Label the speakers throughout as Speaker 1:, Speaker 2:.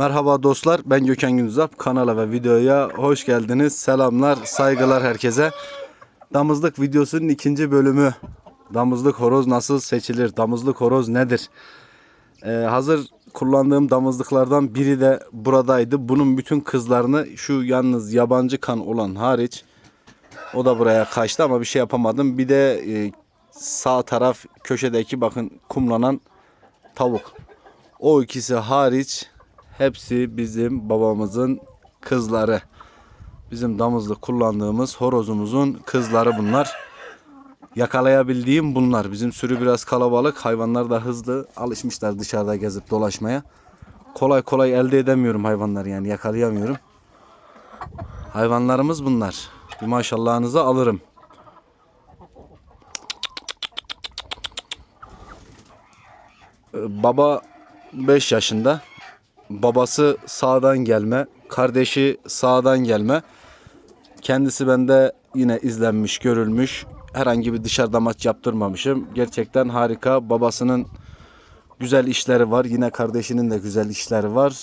Speaker 1: Merhaba dostlar, ben Gökhan Gündüzap. Kanala ve videoya hoş geldiniz. Selamlar, saygılar herkese. Damızlık videosunun ikinci bölümü. Damızlık horoz nasıl seçilir? Damızlık horoz nedir? Ee, hazır kullandığım damızlıklardan biri de buradaydı. Bunun bütün kızlarını şu yalnız yabancı kan olan hariç o da buraya kaçtı ama bir şey yapamadım. Bir de e, sağ taraf köşedeki bakın kumlanan tavuk. O ikisi hariç hepsi bizim babamızın kızları. Bizim damızlık kullandığımız horozumuzun kızları bunlar. Yakalayabildiğim bunlar. Bizim sürü biraz kalabalık. Hayvanlar da hızlı. Alışmışlar dışarıda gezip dolaşmaya. Kolay kolay elde edemiyorum hayvanları yani yakalayamıyorum. Hayvanlarımız bunlar. Bir maşallahınızı alırım. Ee, Baba 5 yaşında. Babası sağdan gelme. Kardeşi sağdan gelme. Kendisi bende yine izlenmiş, görülmüş. Herhangi bir dışarıda maç yaptırmamışım. Gerçekten harika. Babasının güzel işleri var. Yine kardeşinin de güzel işleri var.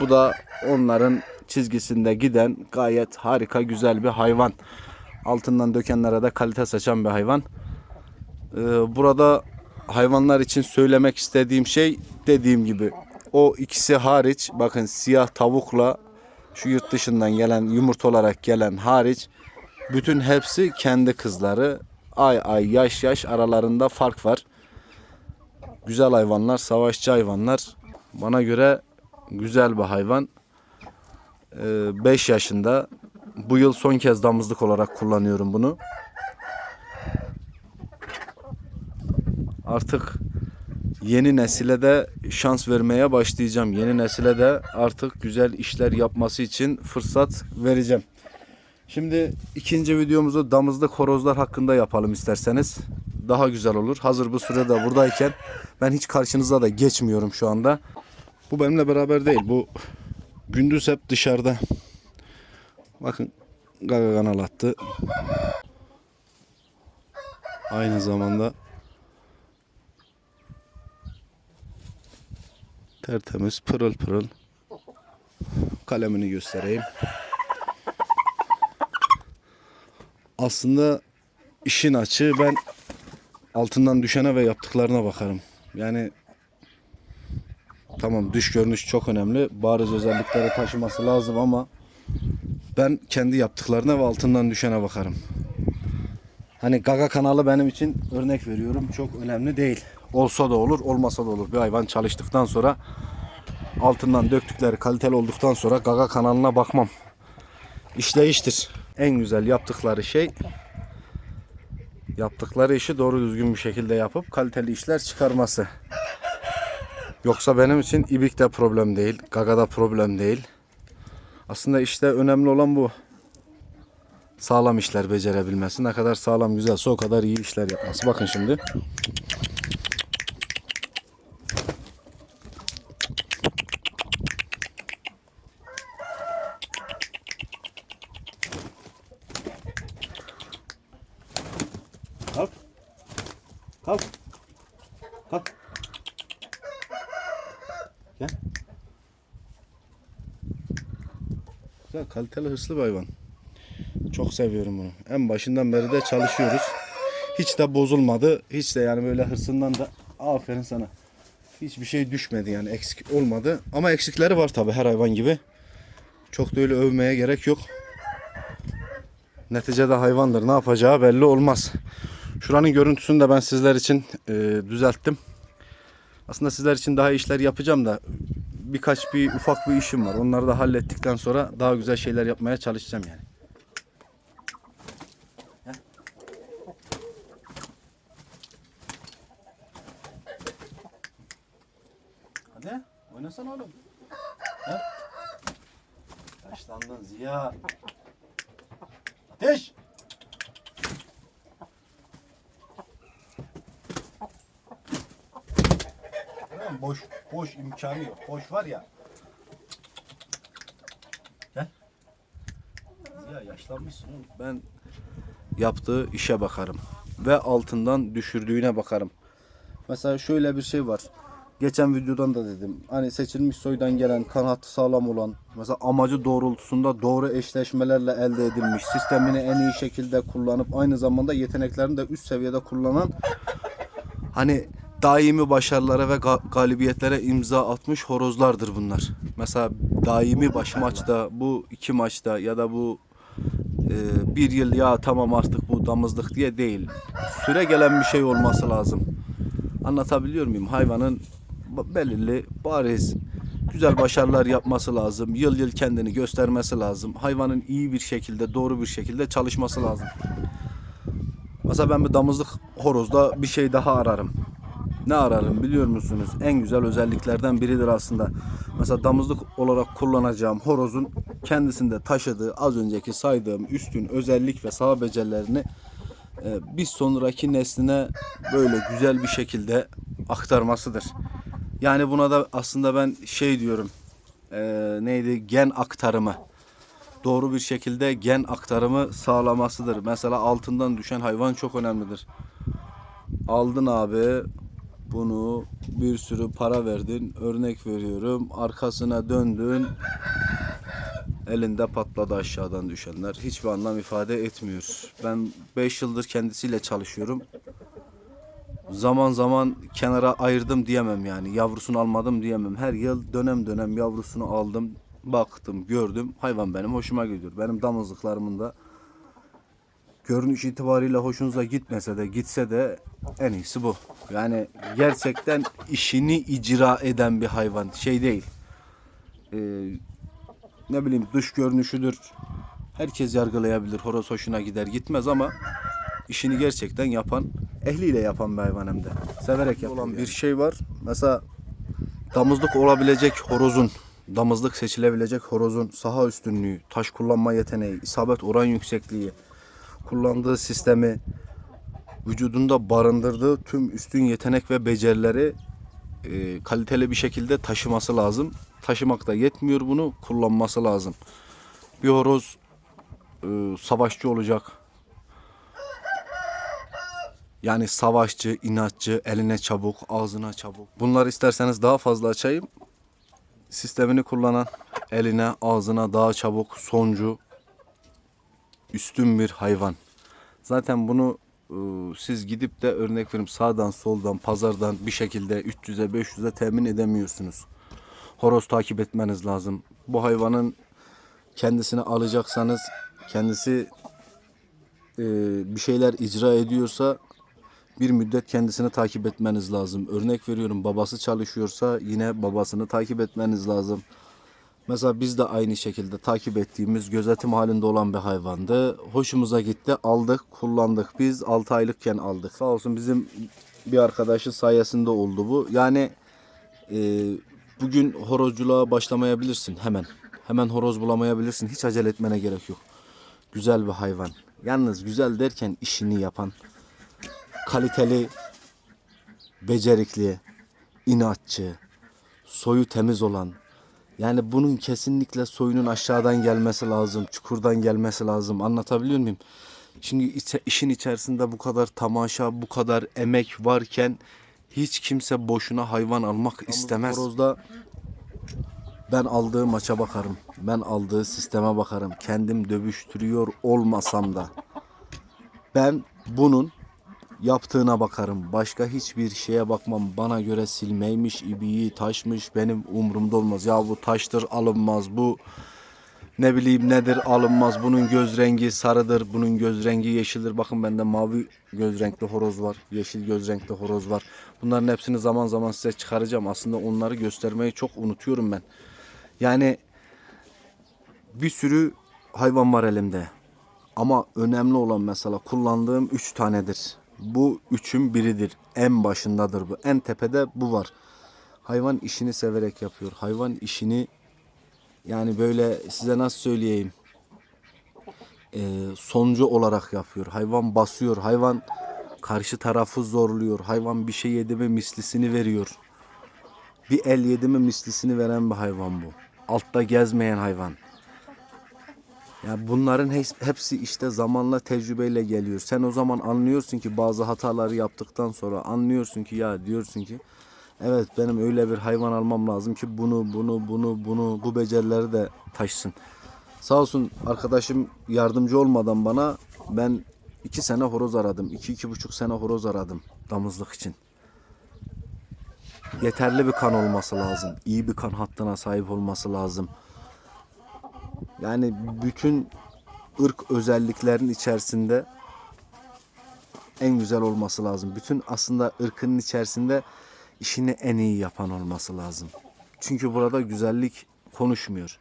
Speaker 1: Bu da onların çizgisinde giden gayet harika güzel bir hayvan. Altından dökenlere de kalite saçan bir hayvan. Ee, burada hayvanlar için söylemek istediğim şey dediğim gibi o ikisi hariç bakın siyah tavukla şu yurt dışından gelen yumurta olarak gelen hariç bütün hepsi kendi kızları. Ay ay yaş yaş aralarında fark var. Güzel hayvanlar, savaşçı hayvanlar. Bana göre güzel bir hayvan. 5 yaşında. Bu yıl son kez damızlık olarak kullanıyorum bunu. Artık yeni nesile de şans vermeye başlayacağım. Yeni nesile de artık güzel işler yapması için fırsat vereceğim. Şimdi ikinci videomuzu damızlık horozlar hakkında yapalım isterseniz. Daha güzel olur. Hazır bu sürede buradayken ben hiç karşınıza da geçmiyorum şu anda. Bu benimle beraber değil. Bu gündüz hep dışarıda. Bakın gaga kanal attı. Aynı zamanda tertemiz pırıl pırıl kalemini göstereyim. Aslında işin açığı ben altından düşene ve yaptıklarına bakarım. Yani tamam dış görünüş çok önemli. Bariz özellikleri taşıması lazım ama ben kendi yaptıklarına ve altından düşene bakarım. Hani Gaga kanalı benim için örnek veriyorum. Çok önemli değil. Olsa da olur, olmasa da olur. Bir hayvan çalıştıktan sonra altından döktükleri kaliteli olduktan sonra Gaga kanalına bakmam. İşleyiştir. En güzel yaptıkları şey yaptıkları işi doğru düzgün bir şekilde yapıp kaliteli işler çıkarması. Yoksa benim için ibik de problem değil, gaga da problem değil. Aslında işte önemli olan bu. Sağlam işler becerebilmesi. Ne kadar sağlam güzelse o kadar iyi işler yapması. Bakın şimdi. Kalk. Kalk. Kalk. Gel. Güzel, kaliteli hırslı bir hayvan. Çok seviyorum bunu. En başından beri de çalışıyoruz. Hiç de bozulmadı. Hiç de yani böyle hırsından da aferin sana. Hiçbir şey düşmedi yani eksik olmadı. Ama eksikleri var tabi her hayvan gibi. Çok da öyle övmeye gerek yok. Neticede hayvandır. Ne yapacağı belli olmaz. Şuranın görüntüsünü de ben sizler için e, düzelttim. Aslında sizler için daha işler yapacağım da birkaç bir ufak bir işim var. Onları da hallettikten sonra daha güzel şeyler yapmaya çalışacağım yani. Hadi oynasana oğlum. Ha? Yaşlandın Ziya. Ateş! Boş boş imkanı yok. Boş var ya. Gel. Ziya yaşlanmışsın oğlum. Ben yaptığı işe bakarım ve altından düşürdüğüne bakarım. Mesela şöyle bir şey var. geçen videodan da dedim. Hani seçilmiş soydan gelen, kan hattı sağlam olan, mesela amacı doğrultusunda doğru eşleşmelerle elde edilmiş, sistemini en iyi şekilde kullanıp aynı zamanda yeteneklerini de üst seviyede kullanan hani daimi başarılara ve ga- galibiyetlere imza atmış horozlardır bunlar. Mesela daimi baş maçta, bu iki maçta ya da bu e, bir yıl ya tamam artık bu damızlık diye değil. Süre gelen bir şey olması lazım. Anlatabiliyor muyum? Hayvanın belirli, bariz, güzel başarılar yapması lazım. Yıl yıl kendini göstermesi lazım. Hayvanın iyi bir şekilde, doğru bir şekilde çalışması lazım. Mesela ben bir damızlık horozda bir şey daha ararım. Ne ararım biliyor musunuz? En güzel özelliklerden biridir aslında. Mesela damızlık olarak kullanacağım horozun kendisinde taşıdığı az önceki saydığım üstün özellik ve sağ becerilerini e, bir sonraki nesline böyle güzel bir şekilde aktarmasıdır. Yani buna da aslında ben şey diyorum. e, neydi? Gen aktarımı. Doğru bir şekilde gen aktarımı sağlamasıdır. Mesela altından düşen hayvan çok önemlidir. Aldın abi bunu bir sürü para verdin. Örnek veriyorum. Arkasına döndün. Elinde patladı aşağıdan düşenler. Hiçbir anlam ifade etmiyor. Ben 5 yıldır kendisiyle çalışıyorum. Zaman zaman kenara ayırdım diyemem yani. Yavrusunu almadım diyemem. Her yıl dönem dönem yavrusunu aldım. Baktım, gördüm. Hayvan benim hoşuma gidiyor. Benim damızlıklarımın da görünüş itibariyle hoşunuza gitmese de gitse de en iyisi bu. Yani gerçekten işini icra eden bir hayvan. Şey değil. Ee, ne bileyim dış görünüşüdür. Herkes yargılayabilir. Horoz hoşuna gider gitmez ama işini gerçekten yapan, ehliyle yapan bir hayvan hem de. Severek yapılan bir şey var. Mesela damızlık olabilecek horozun, damızlık seçilebilecek horozun saha üstünlüğü, taş kullanma yeteneği, isabet oran yüksekliği, kullandığı sistemi, vücudunda barındırdığı tüm üstün yetenek ve becerileri e, kaliteli bir şekilde taşıması lazım. Taşımak da yetmiyor bunu, kullanması lazım. Bir horoz e, savaşçı olacak. Yani savaşçı, inatçı, eline çabuk, ağzına çabuk. Bunları isterseniz daha fazla açayım. Sistemini kullanan, eline, ağzına daha çabuk, soncu, üstün bir hayvan. Zaten bunu e, siz gidip de örnek verim sağdan soldan pazardan bir şekilde 300'e 500'e temin edemiyorsunuz. Horoz takip etmeniz lazım. Bu hayvanın kendisini alacaksanız kendisi e, bir şeyler icra ediyorsa bir müddet kendisini takip etmeniz lazım. Örnek veriyorum babası çalışıyorsa yine babasını takip etmeniz lazım. Mesela biz de aynı şekilde takip ettiğimiz gözetim halinde olan bir hayvandı. Hoşumuza gitti aldık kullandık. Biz 6 aylıkken aldık. Sağ olsun bizim bir arkadaşın sayesinde oldu bu. Yani e, bugün horozculuğa başlamayabilirsin hemen. Hemen horoz bulamayabilirsin. Hiç acele etmene gerek yok. Güzel bir hayvan. Yalnız güzel derken işini yapan, kaliteli, becerikli, inatçı, soyu temiz olan. Yani bunun kesinlikle soyunun aşağıdan gelmesi lazım, çukurdan gelmesi lazım. Anlatabiliyor muyum? Şimdi içe- işin içerisinde bu kadar tamaşa, bu kadar emek varken hiç kimse boşuna hayvan almak istemez. Horozda ben aldığı maça bakarım. Ben aldığı sisteme bakarım. Kendim dövüştürüyor olmasam da ben bunun yaptığına bakarım. Başka hiçbir şeye bakmam. Bana göre silmeymiş, ibiği, taşmış benim umurumda olmaz. Ya bu taştır alınmaz. Bu ne bileyim nedir alınmaz. Bunun göz rengi sarıdır. Bunun göz rengi yeşildir. Bakın bende mavi göz renkli horoz var. Yeşil göz renkli horoz var. Bunların hepsini zaman zaman size çıkaracağım. Aslında onları göstermeyi çok unutuyorum ben. Yani bir sürü hayvan var elimde. Ama önemli olan mesela kullandığım üç tanedir. Bu üçün biridir. En başındadır bu. En tepede bu var. Hayvan işini severek yapıyor. Hayvan işini yani böyle size nasıl söyleyeyim Ee, soncu olarak yapıyor. Hayvan basıyor. Hayvan karşı tarafı zorluyor. Hayvan bir şey yedi mi mislisini veriyor. Bir el yedi mi mislisini veren bir hayvan bu. Altta gezmeyen hayvan. Ya bunların hepsi işte zamanla tecrübeyle geliyor. Sen o zaman anlıyorsun ki bazı hataları yaptıktan sonra anlıyorsun ki ya diyorsun ki Evet benim öyle bir hayvan almam lazım ki bunu bunu bunu bunu bu becerileri de taşısın. Sağ olsun arkadaşım yardımcı olmadan bana ben iki sene horoz aradım. iki iki buçuk sene horoz aradım damızlık için. Yeterli bir kan olması lazım. iyi bir kan hattına sahip olması lazım. Yani bütün ırk özelliklerin içerisinde en güzel olması lazım. Bütün aslında ırkının içerisinde işini en iyi yapan olması lazım. Çünkü burada güzellik konuşmuyor.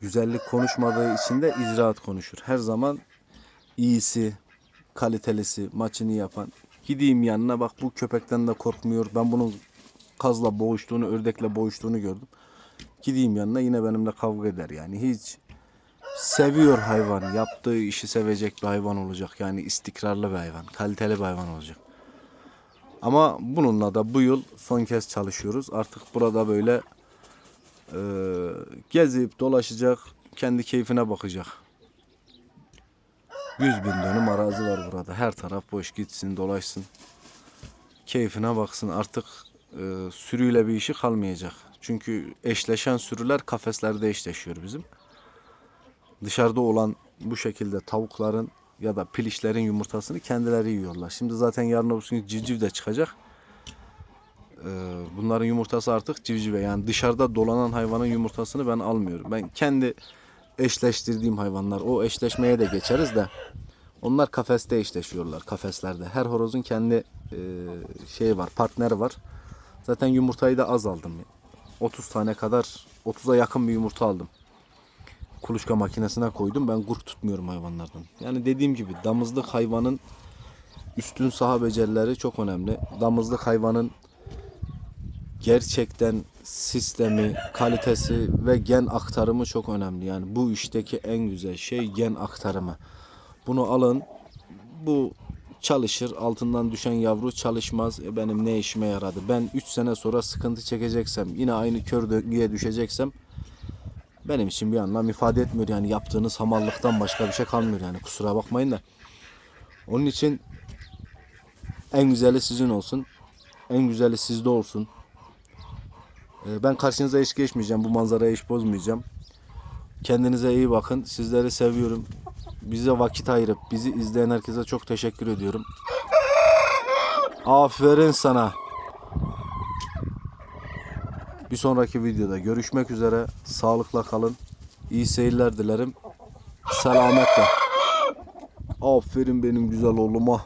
Speaker 1: Güzellik konuşmadığı için de icraat konuşur. Her zaman iyisi, kalitelisi, maçını yapan. Gideyim yanına bak bu köpekten de korkmuyor. Ben bunun kazla boğuştuğunu, ördekle boğuştuğunu gördüm. Gideyim yanına yine benimle kavga eder yani. Hiç seviyor hayvan. Yaptığı işi sevecek bir hayvan olacak. Yani istikrarlı bir hayvan, kaliteli bir hayvan olacak. Ama bununla da bu yıl son kez çalışıyoruz. Artık burada böyle e, gezip dolaşacak, kendi keyfine bakacak. 100 bin dönüm arazi var burada. Her taraf boş gitsin, dolaşsın. Keyfine baksın. Artık e, sürüyle bir işi kalmayacak. Çünkü eşleşen sürüler kafeslerde eşleşiyor bizim. Dışarıda olan bu şekilde tavukların ya da pilişlerin yumurtasını kendileri yiyorlar. Şimdi zaten yarın gün civciv de çıkacak. Ee, bunların yumurtası artık civcive yani dışarıda dolanan hayvanın yumurtasını ben almıyorum. Ben kendi eşleştirdiğim hayvanlar o eşleşmeye de geçeriz de onlar kafeste eşleşiyorlar kafeslerde. Her horozun kendi şeyi var partneri var. Zaten yumurtayı da az aldım. 30 tane kadar 30'a yakın bir yumurta aldım kuluçka makinesine koydum. Ben gurk tutmuyorum hayvanlardan. Yani dediğim gibi damızlık hayvanın üstün saha becerileri çok önemli. Damızlık hayvanın gerçekten sistemi, kalitesi ve gen aktarımı çok önemli. Yani bu işteki en güzel şey gen aktarımı. Bunu alın. Bu çalışır. Altından düşen yavru çalışmaz. E benim ne işime yaradı? Ben 3 sene sonra sıkıntı çekeceksem, yine aynı kör döngüye düşeceksem benim için bir anlam ifade etmiyor. Yani yaptığınız hamallıktan başka bir şey kalmıyor yani kusura bakmayın da. Onun için en güzeli sizin olsun. En güzeli sizde olsun. Ee, Ben karşınıza hiç geçmeyeceğim. Bu manzarayı hiç bozmayacağım. Kendinize iyi bakın. Sizleri seviyorum. Bize vakit ayırıp bizi izleyen herkese çok teşekkür ediyorum. Aferin sana. Bir sonraki videoda görüşmek üzere. Sağlıkla kalın. İyi seyirler dilerim. Selametle. Aferin benim güzel oğluma.